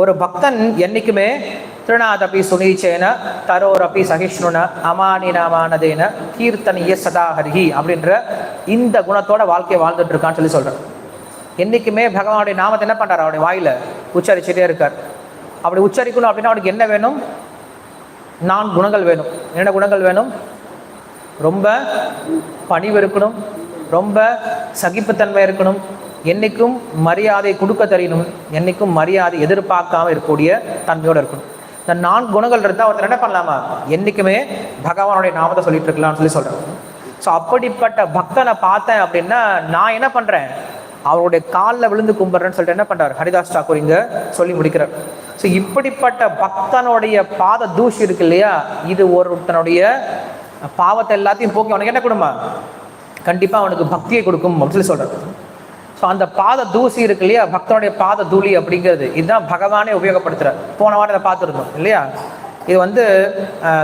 ஒரு பக்தன் என்னைக்குமே திருநாதபி சுனீச்சேன தரோரபி சகிஷ்ணுன அமானினமானதேன கீர்த்தனிய சதாஹரிஹி அப்படின்ற இந்த குணத்தோட வாழ்க்கையை வாழ்ந்துட்டு இருக்கான்னு சொல்லி சொல்கிறேன் என்றைக்குமே பகவானுடைய நாமத்தை என்ன பண்றாரு? அவருடைய வாயில் உச்சரிச்சுட்டே இருக்கார். அப்படி உச்சரிக்கணும் அப்படின்னா அவனுக்கு என்ன வேணும்? நான் குணங்கள் வேணும். என்ன குணங்கள் வேணும்? ரொம்ப பணிவு இருக்கணும் ரொம்ப சகிப்புத்தன்மை இருக்கணும் என்னைக்கும் மரியாதை கொடுக்க தெரியணும் என்னைக்கும் மரியாதை எதிர்பார்க்காம இருக்கக்கூடிய தன்மையோடு இருக்கணும். இந்த நான் குணங்கள் இருந்தால் ஒருத்தர் என்ன பண்ணலாமா? என்றைக்குமே பகவானுடைய நாமத்தை சொல்லிட்டு இருக்கலாம்னு சொல்லி சொல்கிறேன் ஸோ அப்படிப்பட்ட பக்தனை பார்த்தேன் அப்படின்னா நான் என்ன பண்ணுறேன் அவருடைய காலில் விழுந்து கும்பிட்றேன்னு சொல்லிட்டு என்ன பண்ணுறாரு ஹரிதாஸ் தாக்கூர் இங்கே சொல்லி முடிக்கிறார். ஸோ இப்படிப்பட்ட பக்தனுடைய பாத தூசி இருக்கு இல்லையா? இது ஒருத்தனுடைய பாவத்தை எல்லாத்தையும் போக்கி அவனுக்கு என்ன கொடுமா? கண்டிப்பாக அவனுக்கு பக்தியை கொடுக்கும் அப்படின்னு சொல்லி சொல்கிறார் ஸோ அந்த பாத தூசி இருக்கு இல்லையா? பக்தனுடைய பாத தூளி அப்படிங்கிறது. இதுதான் பகவானே உபயோகப்படுத்துறார். போன வாரம் அதை பார்த்துருந்தோம் இல்லையா? இது வந்து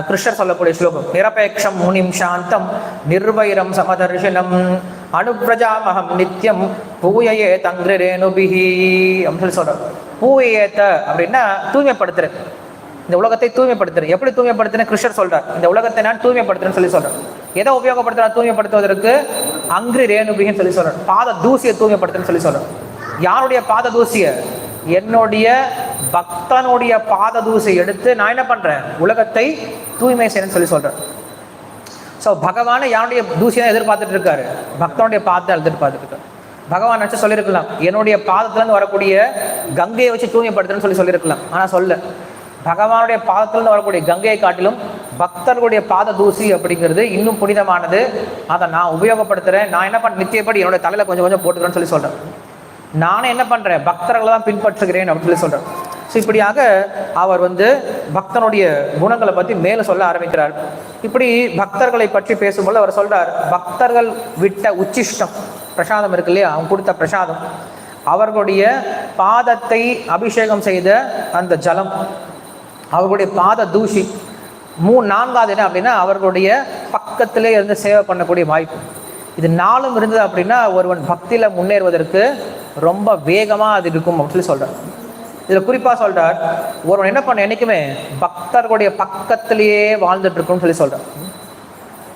கிருஷ்ணர் சொல்லக்கூடிய ஸ்லோகம். நிரபேட்சம் முனிம் சாந்தம் நிர்வைரம் சமதர்ஷனம் அனுப்பிரஜாமகம் நித்தியம் பூயையே தங்கிரேணுபிஹி அப்படின்னு சொல்லி சொல்றார். பூயேத்த அப்படின்னா தூய்மைப்படுத்துறது. இந்த உலகத்தை தூய்மைப்படுத்துறேன் எப்படி தூய்மைப்படுத்துறேன் கிருஷ்ணர் சொல்றார். இந்த உலகத்தை நான் தூய்மைப்படுத்துறேன்னு சொல்லி சொல்றேன் எதை உபயோகப்படுத்துறா தூய்மைப்படுத்துவதற்கு அங்கு ரேணுபின்னு சொல்லி சொல்றேன் பாத தூசியை தூய்மைப்படுத்துன்னு சொல்லி சொல்றேன் யாருடைய பாத தூசியை? என்னுடைய பக்தனுடைய பாத தூசியை எடுத்து நான் என்ன பண்றேன்? உலகத்தை தூய்மை செய்யணும்னு சொல்லி சொல்றேன் ஸோ பகவானை யாருடைய தூசியை எதிர்பார்த்துட்டு இருக்காரு? பக்தனுடைய பாதத்தை எதிர்பார்த்துட்டு இருக்காரு. பகவான் நினச்சி சொல்லியிருக்கலாம். என்னுடைய பாதத்துலேருந்து வரக்கூடிய கங்கையை வச்சு தூய்மைப்படுத்துன்னு சொல்லி சொல்லியிருக்கலாம். ஆனால் சொல்ல. பகவானுடைய பாதத்துலேருந்து வரக்கூடிய கங்கையை காட்டிலும் பக்தர்களுடைய பாத தூசி அப்படிங்கிறது இன்னும் புனிதமானது. அதை நான் உபயோகப்படுத்துகிறேன் நான் என்ன பண்ண நித்தியப்படி என்னோட தலையில் கொஞ்சம் கொஞ்சம் போட்டுக்கிறேன்னு சொல்லி சொல்கிறேன் நானே என்ன பண்ணுறேன் பக்தர்களை தான் பின்பற்றுகிறேன் அப்படின்னு சொல்லி சொல்கிறேன் ஸோ இப்படியாக அவர் வந்து பக்தனுடைய குணங்களை பற்றி மேலே சொல்ல ஆரம்பிக்கிறார். இப்படி பக்தர்களை பற்றி பேசும்போது அவர் சொல்கிறார் பக்தர்கள் விட்ட உச்சிஷ்டம். பிரசாதம் இருக்கு இல்லையா? அவங்க கொடுத்த பிரசாதம். அவர்களுடைய பாதத்தை அபிஷேகம் செய்த அந்த ஜலம் அவர்களுடைய பாத தூஷி மூ நான்காவது என்ன அப்படின்னா அவர்களுடைய பக்கத்திலே இருந்து சேவை பண்ணக்கூடிய வாய்ப்பு. இது நாளும் இருந்தது அப்படின்னா ஒருவன் பக்தியில் முன்னேறுவதற்கு ரொம்ப வேகமாக அது இருக்கும் அப்படின்னு சொல்லி சொல்கிறார் இதில் குறிப்பாக சொல்கிறார் ஒருவன் என்ன பண்ண என்றைக்குமே பக்தர்களுடைய பக்கத்திலேயே வாழ்ந்துட்டு இருக்கும்னு சொல்லி சொல்கிறார்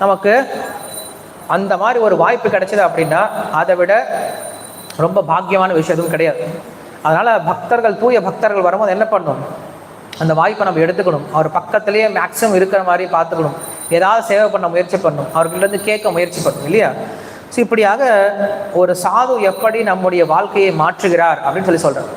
நமக்கு அந்த மாதிரி ஒரு வாய்ப்பு கிடைச்சது அப்படின்னா அதை விட ரொம்ப பாக்கியமான விஷயம் எதுவும் கிடையாது. அதனால் பக்தர்கள் தூய பக்தர்கள் வரும்போது என்ன பண்ணணும் அந்த வாய்ப்பை நம்ம எடுத்துக்கணும். அவர் பக்கத்துலேயே மேக்ஸிமம் இருக்கிற மாதிரி பார்த்துக்கணும். ஏதாவது சேவை பண்ண முயற்சி பண்ணணும். அவர்கிட்ட கேட்க முயற்சி பண்ணணும் இல்லையா? ஸோ இப்படியாக ஒரு சாது எப்படி நம்முடைய வாழ்க்கையை மாற்றுகிறார் அப்படின்னு சொல்லி சொல்கிறார்